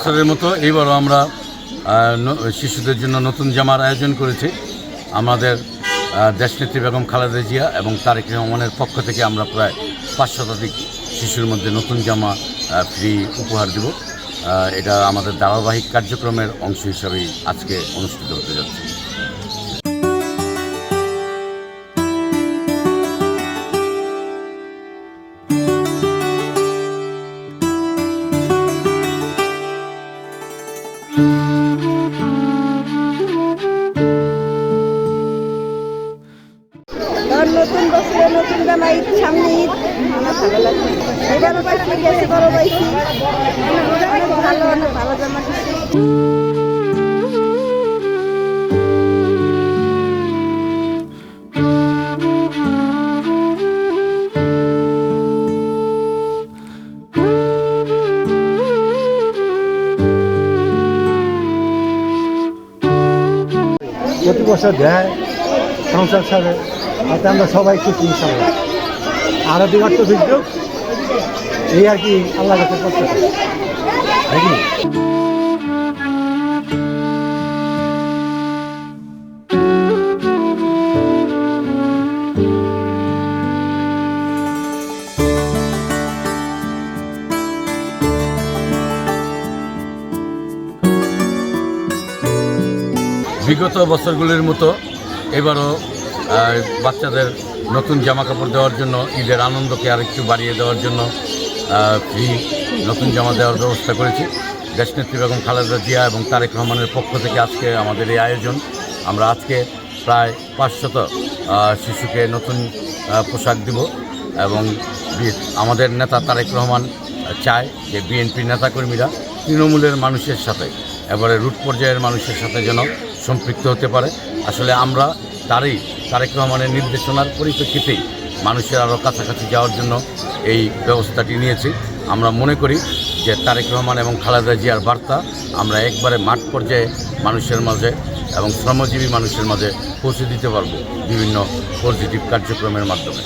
বছরের মতো এইবারও আমরা শিশুদের জন্য নতুন জামার আয়োজন করেছি। আমাদের দেশ দেশনেত্রী বেগম খালেদা জিয়া এবং তারেক রহমানের পক্ষ থেকে আমরা প্রায় পাঁচ শতাধিক শিশুর মধ্যে নতুন জামা ফ্রি উপহার দেব। এটা আমাদের ধারাবাহিক কার্যক্রমের অংশ হিসাবেই আজকে অনুষ্ঠিত হতে যাচ্ছে। ঈদ সামনে ঈদ। আমার এবারও গেছে বড় ভালো ভালো জামা প্রতি বছর দেয় সংসার আমরা সবাই খুশি, ইনশাল্লাহ। আরও দিবার তো এই আর কি আল্লাহ কাছে নাকি বিগত বছরগুলির মতো এবারও বাচ্চাদের নতুন জামা কাপড় দেওয়ার জন্য, ঈদের আনন্দকে আরেকটু বাড়িয়ে দেওয়ার জন্য ফ্রি নতুন জামা দেওয়ার ব্যবস্থা করেছি। দেশনেত্রী বেগম খালেদা জিয়া এবং তারেক রহমানের পক্ষ থেকে আজকে আমাদের এই আয়োজন। আমরা আজকে প্রায় পাঁচশত শিশুকে নতুন পোশাক দিব এবং আমাদের নেতা তারেক রহমান চায় যে বিএনপি নেতাকর্মীরা তৃণমূলের মানুষের সাথে, এবারে রুট পর্যায়ের মানুষের সাথে যেন সম্পৃক্ত হতে পারে। আসলে আমরা তারই তারেক রহমানের নির্দেশনার পরিপ্রেক্ষিতেই মানুষের আরও কাছাকাছি যাওয়ার জন্য এই ব্যবস্থাটি নিয়েছি। আমরা মনে করি যে তারেক রহমান এবং খালেদা জিয়ার বার্তা আমরা একবারে মাঠ পর্যায়ে মানুষের মাঝে এবং শ্রমজীবী মানুষের মাঝে পৌঁছে দিতে পারব বিভিন্ন পজিটিভ কার্যক্রমের মাধ্যমে।